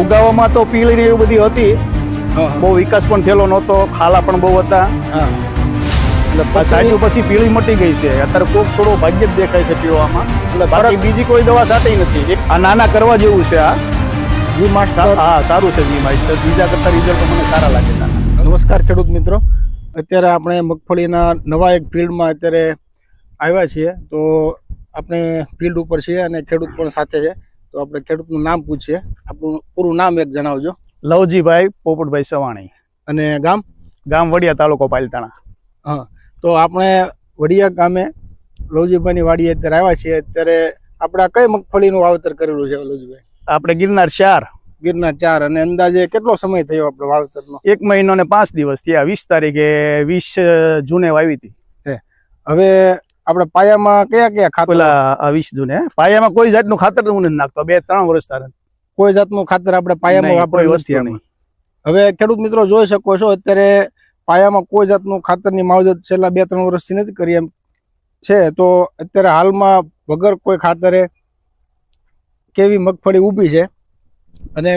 ઉગાવામાં તો પીળી ને એવી બધી હતી. બહુ વિકાસ પણ થયેલો નહોતો ખાલા પણ બહુ હતા. એટલે આ પછી પીળી મટી ગઈ છે. અત્યારે કોક છોડો ભાગ્ય જ દેખાય છે પીવામાં. એટલે બાકી બીજી કોઈ દવા સાથે નથી. આ નાના કરવા જેવું છે આ. જી માસ્ટર હા સારું છે જી માસ્ટર બીજા કરતા રિઝલ્ટ મને સારા લાગે નમસ્કાર ખેડૂત મિત્રો. અત્યારે આપણે મગફળીના નવા એક ફિલ્ડમાં અત્યારે આવ્યા છીએ. તો આપણે ફિલ્ડ ઉપર છીએ અને ખેડૂત પણ સાથે છે. તો આપણે ખેડૂતનું નામ પૂછીએ. આપણું પૂરું નામ એક જણાવજો. લવજીભાઈ પોપટભાઈ સવાણી. અને ગામ? ગામ વડિયા તાલુકો પાલતાણા. હા. તો આપણે વડિયા ગામે લવજીભાઈની વાડીએ અત્યારે આવ્યા છીએ. અત્યારે આપણે કઈ મગફળીનું વાવેતર કરેલું છે લવજીભાઈ? આપણે ગિરનાર ચાર. ગિરનાર ચાર. અને અંદાજે કેટલો સમય થયો આપણે વાવેતરનો? એક મહિનો ને પાંચ દિવસ થયા. વીસ તારીખે વીસ જૂને વાવી હતી. હવે આપણે પાયામાં કયા કયા ખાતર? પેલા ને પાયામાં કોઈ જાતનું ખાતર હું નથી નાખતો બે ત્રણ વર્ષ તારે. કોઈ જાતનું ખાતર આપણે પાયામાં કોઈ વસ્તુ નહીં. હવે ખેડૂત મિત્રો જોઈ શકો છો અત્યારે પાયામાં કોઈ જાતનું ખાતરની માવજત છેલ્લા બે ત્રણ વર્ષથી નથી કરી એમ છે તો અત્યારે હાલમાં વગર કોઈ ખાતરે કેવી મગફળી ઊભી છે? અને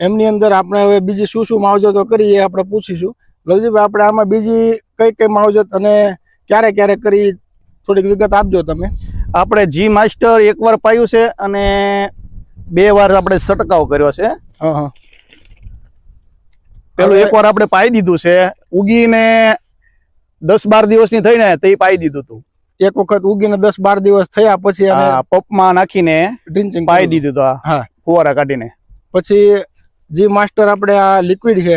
એમની અંદર આપણે હવે બીજી શું શું માવજતો કરી એ આપણે પૂછીશું. લવજીભાઈ આપણે આમાં બીજી કઈ કઈ માવજત અને ક્યારે ક્યારે કરી થોડીક વિગત આપજો તમે. આપણે જી માસ્ટર એકવાર પાયું છે અને બે વાર આપણે છટકાવ કર્યો છે. પેલું એકવાર આપણે પાઈ દીધું છે. ઉગીને દસ બાર દિવસની થઈને તે પાઈ દીધું હતું એક વખત ઉગીને દસ બાર દિવસ થયા પછી પપમાં નાખીને ડ્રિંચિંગ પાઈ દીધું હતું ફુવારા કાઢીને. પછી જી માસ્ટર આપણે આ લિક્વિડ છે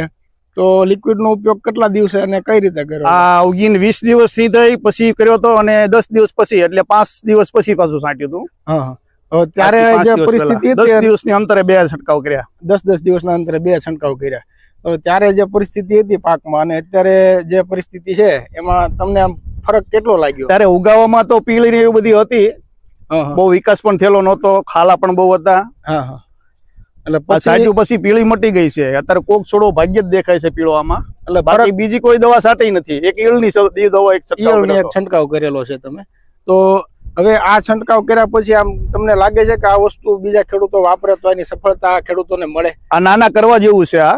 તો લિક્વિડ નો ઉપયોગ કેટલા દિવસે અને કઈ રીતે કર્યો? આ ઉગીન વીસ દિવસથી થઈ પછી કર્યો હતો અને દસ દિવસ પછી એટલે પાંચ દિવસ પછી પાછું છાંટ્યું હતું. ત્યારે જે પરિસ્થિતિ દસ દિવસની અંતરે બે છંટકાવ કર્યા. દસ દસ દિવસના અંતરે બે છંટકાવ કર્યા. ત્યારે જે પરિસ્થિતિ હતી પાકમાં અને અત્યારે જે પરિસ્થિતિ છે એમાં તમને આમ ફરક કેટલો લાગ્યો? ત્યારે ઉગાવામાં તો પીળી ને એવી બધી હતી. બહુ વિકાસ પણ થયેલો નહોતો ખાલા પણ બહુ હતા. હા હા. એટલે આ પછી પછી પીળી મટી ગઈ છે. અત્યારે કોક છોડો ભાગ્ય જ દેખાય છે પીળો આમાં એટલે બાકી બીજી કોઈ દવા સાટી નથી. એક ઈળની દવા એક છંટકાવ કરેલો છે તમે. તો હવે આ છંટકાવ કર્યા પછી આમ તમને લાગે છે કે આ વસ્તુ બીજા ખેડૂતો વાપરે તો એની સફળતા ખેડૂતોને મળે? આ નાના કરવા જેવું છે આ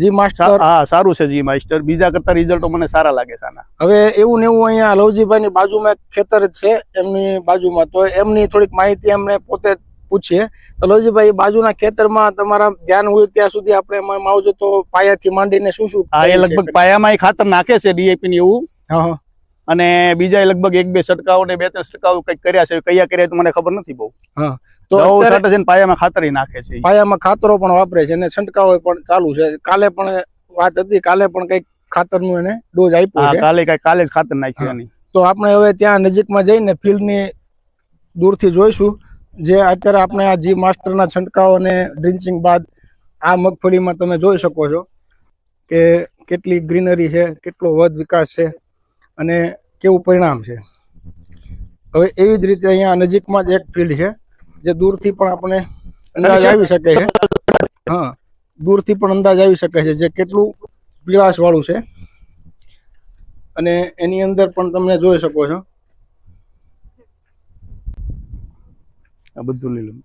જી માસ્ટર. હા સારું છે જી માસ્ટર. બીજા કરતા રિઝલ્ટો મને સારા લાગે છે આના. હવે એવું ને એવું અહીંયા લવજીભાઈ બાજુમાં એક ખેતર છે એમની બાજુમાં. તો એમની થોડીક માહિતી એમને પોતે પૂછીએ. તો લવજીભાઈ બાજુના ખેતરમાં તમારા ધ્યાન હોય ત્યાં સુધી આપણે એમાં માવજો તો પાયાથી માંડીને શું શું હા એ લગભગ પાયામાં એ ખાતર નાખે છે ડીએપી ની એવું અને બીજા લગભગ એક બે છંટકાવ ને બે ત્રણ છંટકાવ કંઈક કર્યા છે. કયા કર્યા તો મને ખબર નથી બહુ. હા. તો ને પાયામાં ખાતર નાખે છે પાયામાં ખાતરો પણ વાપરે છે અને છંટકાવ પણ ચાલુ છે. કાલે પણ વાત હતી કાલે પણ કંઈક ખાતરનું એને ડોઝ આપ્યો છે. કાલે કઈ કાલે જ ખાતર નાખ્યું તો આપણે હવે ત્યાં નજીકમાં જઈને ફિલ્ડની દૂરથી જોઈશું. જે અત્યારે આપણે આ જી માસ્ટરના છંટકાવ અને ડ્રિન્ચિંગ બાદ આ મગફળીમાં તમે જોઈ શકો છો કે કેટલી ગ્રીનરી છે કેટલો વધ વિકાસ છે અને કેવું પરિણામ છે. હવે એવી જ રીતે અહીંયા નજીકમાં જ એક ફિલ્ડ છે જે દૂરથી પણ આપણે અંદાજ આવી શકે છે. હા દૂરથી પણ અંદાજ આવી શકે છે જે કેટલું પીળાશવાળું છે. અને એની અંદર પણ તમે જોઈ શકો છો આ બધું લીલું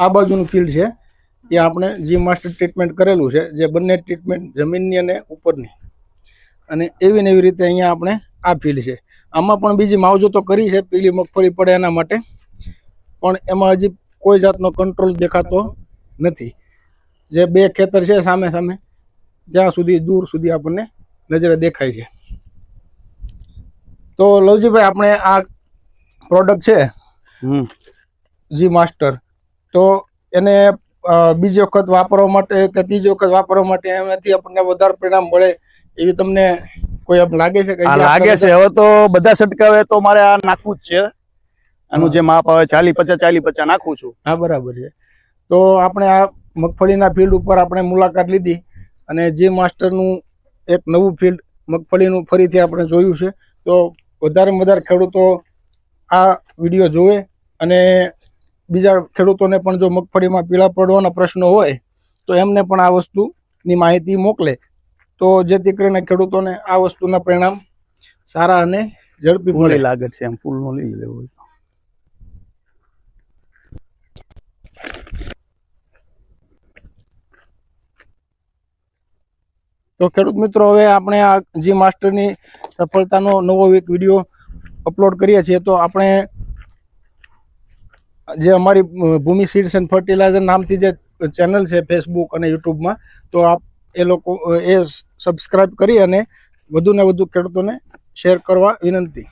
આ બાજુનું ફિલ્ડ છે, એ આપણે જી માસ્ટર ટ્રીટમેન્ટ કરેલું છે, જે બંને ટ્રીટમેન્ટ જમીનની અને ઉપરની. અને એવી ને એવી રીતે અહીંયા આપણે આ ફિલ્ડ છે. આમાં પણ બીજી માવજતો કરી છે પીલી મગફળી પડે એના માટે. પણ એમાં હજી કોઈ જાતનો કંટ્રોલ દેખાતો નથી. જે બે ખેતર છે સામે સામે, ત્યાં સુધી દૂર સુધી આપણને નજરે દેખાય છે. તો લવજીભાઈ, આપણે આ પ્રોડક્ટ છે? જી માસ્ટર. તો એને બીજી વખત વાપરવા માટે કે ત્રીજી વખત વાપરવા માટે એનાથી આપણને વધારે પરિણામ મળે એવી તમને કોઈ એમ લાગે છે કે લાગે છે. હવે તો બધા સટકાવે તો મારે આ નાખવું જ છે. આનું જે માપ આવે ચાલી પચાસ ચાલી પચાસ નાખું છું. હા બરાબર છે. તો આપણે આ મગફળીના ફિલ્ડ ઉપર આપણે મુલાકાત લીધી અને જે માસ્ટરનું એક નવું ફિલ્ડ મગફળીનું ફરીથી આપણે જોયું છે. તો વધારે વધારે ખેડૂતો આ વીડિયો જોવે અને બીજા ખેડૂતોને પણ જો મગફળીમાં પીળા પડવાના પ્રશ્નો હોય તો એમને પણ આ વસ્તુની માહિતી મોકલે. તો જેથી કરીને ખેડૂતોને આ વસ્તુના પરિણામ સારા અને ઝડપી મળે. લાગે છે એમ ફૂલનું લઈ લેવું તો ખેડૂત મિત્રો હવે આપણે આ જી માસ્ટરની સફળતાનો નવો એક વીડિયો અપલોડ કરીએ છીએ, તો આપણે જે અમારી ભૂમિ સીડ્સ એન્ડ ફર્ટિલાઇઝર નામથી જે ચેનલ છે ફેસબુક અને યુટ્યુબમાં તો આપ એ લોકો એ સબસ્ક્રાઈબ કરી અને વધુને વધુ ખેડૂતોને શેર કરવા વિનંતી.